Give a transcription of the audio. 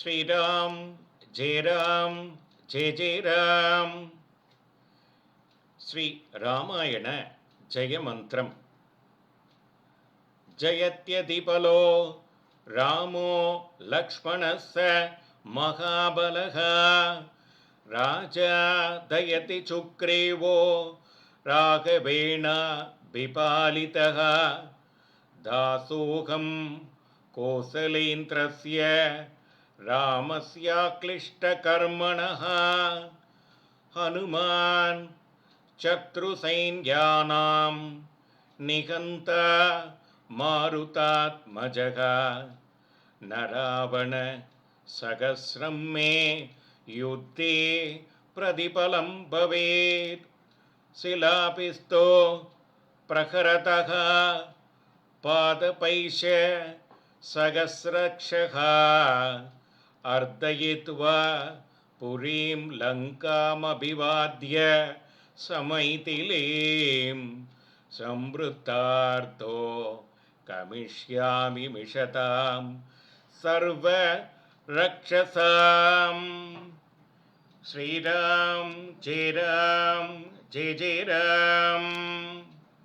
श्रीराम जय राम जय जय राम श्री रामायण जयमन्त्रम् जयत्यधिपलो रामो लक्ष्मणस्य महाबलः। राजा दयति चुक्रेवो राघवेण विपालितः। दासोऽहं कोसलेन्द्रस्य रामस्याक्लिष्टकर्मणः। हनुमान् शत्रुसैन्यानां निहन्त मारुतात्मजः। न रावण सहस्रं मे युद्धे प्रतिफलं भवेत्। शिलापिस्तो प्रहरतः पादपैश सहस्रक्षः अर्दयित्वा पुरीं लङ्कामभिवाद्य समैथिलीं संवृत्तार्थो गमिष्यामि मिषतां सर्वरक्षसाम् श्रीराम जय राम जय जय राम